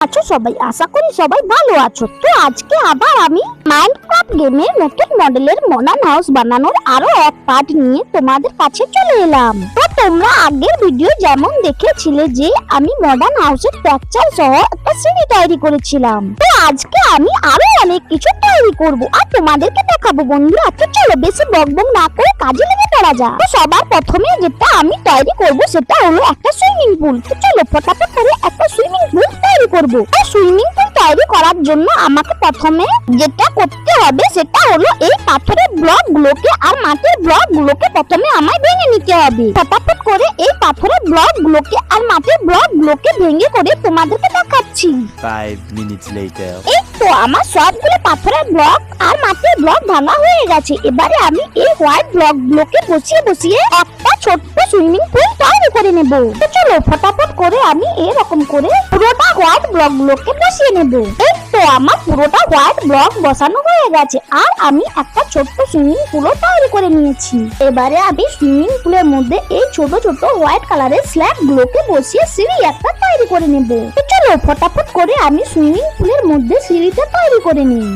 আছো সবাই? আশা করি সবাই ভালো আছো। তো আজকে আবার আমি মাইনক্রাফট গেমের নতুন মডেলের মডার্ন হাউস বানানোর আরও এক পার্ট নিয়ে তোমাদের কাছে চলে এলাম। তো তোমরা আগের ভিডিও যেমন দেখেছিলে যে আমি মডার্ন হাউসের স্ট্রাকচার সহ একটা সিঁড়ি তৈরি করেছিলাম। তো আজকে আমি আরও অনেক কিছু তৈরি করব। আর তোমাদেরকে দেখাবো বন্ধুরা। তো চলো বেশি বকবক না করে কাজে লেগে পড়া যাক। তো সবার প্রথমে যেটা আমি তৈরি করব সেটা হলো একটা সুইমিং পুল তো চলো ফটাফট করে একটা সুইমিং পুল করব। সুইমিং পুল তৈরি করার জন্য আমাকে প্রথমে যেটা করতে হবে সেটা হলো এই পাথরের ব্লক গুলোকে আর মাটির ব্লক গুলোকে প্রথমে আমায় ভেঙে নিতে হবে। ফটাফট করে এই পাথরের ব্লক গুলোকে আর মাটির ব্লক গুলোকে ভেঙে করে তোমাদেরকে দেখাচ্ছি। Five minutes later. এই তো আমার সবগুলো পাথরের ব্লক আর মাটির ব্লক ভাঙা হয়ে গেছে। এবারে আমি এই হোয়াইট ব্লক গুলোকে বসিয়ে বসিয়ে একটা ছোট্ট সুইমিং পুল তৈরি করে নেব। তো চলো ফটাফট আমি এরকম করে পুরোটা হোয়াইট ব্লক গুলোকে বসিয়ে নেব। এই তো আমার পুরোটা হোয়াইট ব্লক বসানো হয়ে গেছে, আর আমি একটা ছোট্ট সুইমিং পুলও তৈরি করে নিয়েছি। এবারে আমি সুইমিং পুলের মধ্যে এই ছোট ছোট হোয়াইট কালারের স্ল্যাব গুলোকে বসিয়ে সিঁড়ি একটা তৈরি করে নেব। চলো ফটাফট করে আমি সুইমিং পুলের মধ্যে সিঁড়িটা তৈরি করে নিই।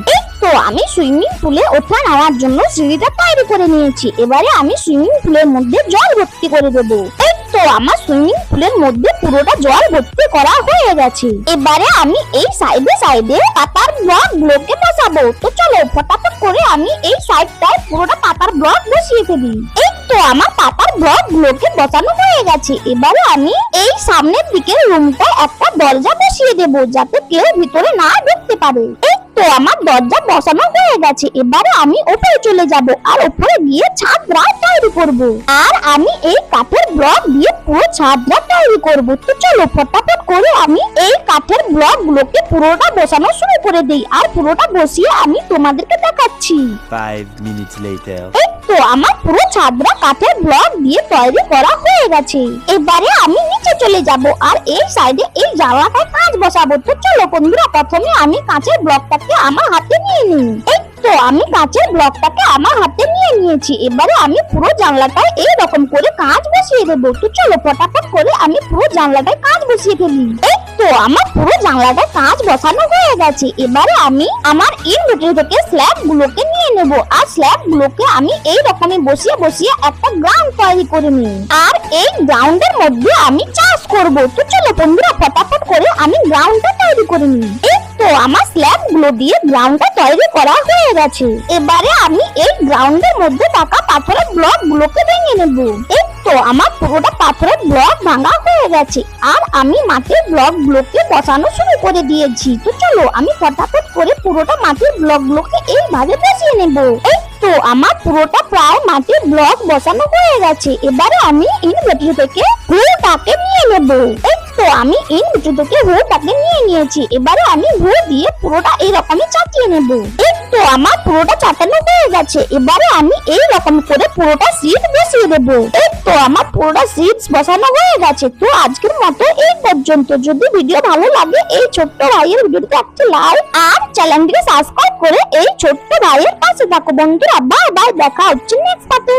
তো আমি সুইমিং পুলে ওঠা নেওয়ার জন্য সিঁড়িটা তৈরি করে নিয়েছি। এবারে আমি সুইমিং পুলের মধ্যে জল ভর্তি করে দেব। এই তো আমার সুইমিং পুলের মধ্যে পুরোটা জল ভর্তি করা হয়ে গেছে। এবারে আমি এই সাইডে সাইডে পাতার ব্লক গুলোকে বসাবো। তো চলো, ফটাফট করে আমি এই সাইডটায় পুরোটা পাতার ব্লক বসিয়ে ফেলি। এই তো আমার পাতার ব্লক গুলোকে বসানো হয়ে গেছে। এবারে আমি এই সামনের দিকের রুমটা একটা দরজা বসিয়ে দেবো, যাতে কেউ ভিতরে না ঢুকতে পারে। এই তো আমার দরজা বসানো হয়ে গেছে। এবারে আমি ওপরে চলে যাব আর ওপরে গিয়ে ছাদরা তৈরি করব। আর আমি এই কাঠের ব্লক দিয়ে পুরো ছাদরা তৈরি করব। তো চলো, ফটাফট করে আমি এই কাঠের ব্লক গুলোকে পুরোটা বসানো শুরু করে দেই আর পুরোটা বসিয়ে আমি তোমাদেরকে দেখাচ্ছি। Five minutes later. এই তো আমার পুরো ছাদরা কাঠের ব্লক দিয়ে তৈরি করা হয়ে গেছে। এবারে আমি নিচে চলে যাব আর এই সাইডে এই জানলাটায় কাঁচ বসাবো। তো চলো বন্ধুরা প্রথমে আমি কাঁচের ব্লকটাকে আমার হাতে নিয়ে নিই। এই তো আমি কাঁচের ব্লকটাকে আমার হাতে নিয়ে নিয়েছি। এবারে আমি পুরো জানলাটায় এই রকম করে কাঁচ বসিয়ে দেবো। তো চলো ফটাফট করে আমি পুরো জানলাটায় কাঁচ বসিয়ে ফেলি। তো আমার পুরো জানলাটায় কাঁচ বসানো হয়ে গেছে। এবারে আমি আমার ইনভার্টার থেকে স্ল্যাব গুলোকে নিয়ে নেব। আর স্ল্যাব গুলোকে আমি এই রকমই বসিয়ে বসিয়ে একটা গ্রাউন্ড তৈরি করে নিই। আর এই গ্রাউন্ডের মধ্যে আমি চাষ করব। তো চলো বন্ধুরা, ফটাফট করে আমি গ্রাউন্ডটা তৈরি করে নিই। তো আমার স্ল্যাবগুলো দিয়ে গ্রাউন্ডটা তৈরি করা হয়ে গেছে। এবারে আমি এই গ্রাউন্ডের মধ্যে থাকা পাথরের ব্লক গুলোকে ভেঙে নেব। এই তো আমার পুরোটা পাথরের ব্লক ভাঙা হয়ে গেছে। আর আমি মাটির ব্লক গুলোকে বসানো শুরু করে দিয়েছি। তো চলো আমি ফটাফট করে পুরোটা মাটির ব্লক গুলোকে এইভাবে বসিয়ে নেব। এই তো আমার পুরোটা প্রায় মাটির ব্লক বসানো হয়ে গেছে। এবারে আমি ইনভার্টার থেকে হুটাকে নিয়ে নেব। এই তো আমি এই ইনভার্টার থেকে হুটাকে নিয়ে নিয়েছি। এবারে আমি হু দিয়ে পুরোটা এইরকমই চাটিয়ে নেব। তো আমার পুরোটা চাটানো হয়ে গেছে। এবারে আমি এই রকম করে পুরোটা সিট বসিয়ে দেব। তো আমার পুরোটা সিট বসানো হয়ে গেছে। তো আজকের মতো এই পর্যন্ত। যদি ভিডিও ভালো লাগে, এই ছোট্ট ভাইয়ের ভিডিওটিতে একটি লাইক আর চ্যানেলটিকে সাবস্ক্রাইব করে এই ছোট্ট ভাইয়ের পাশে থাকো বন্ধুরা। বাই বাই, দেখা হচ্ছে নেক্সট পার্টে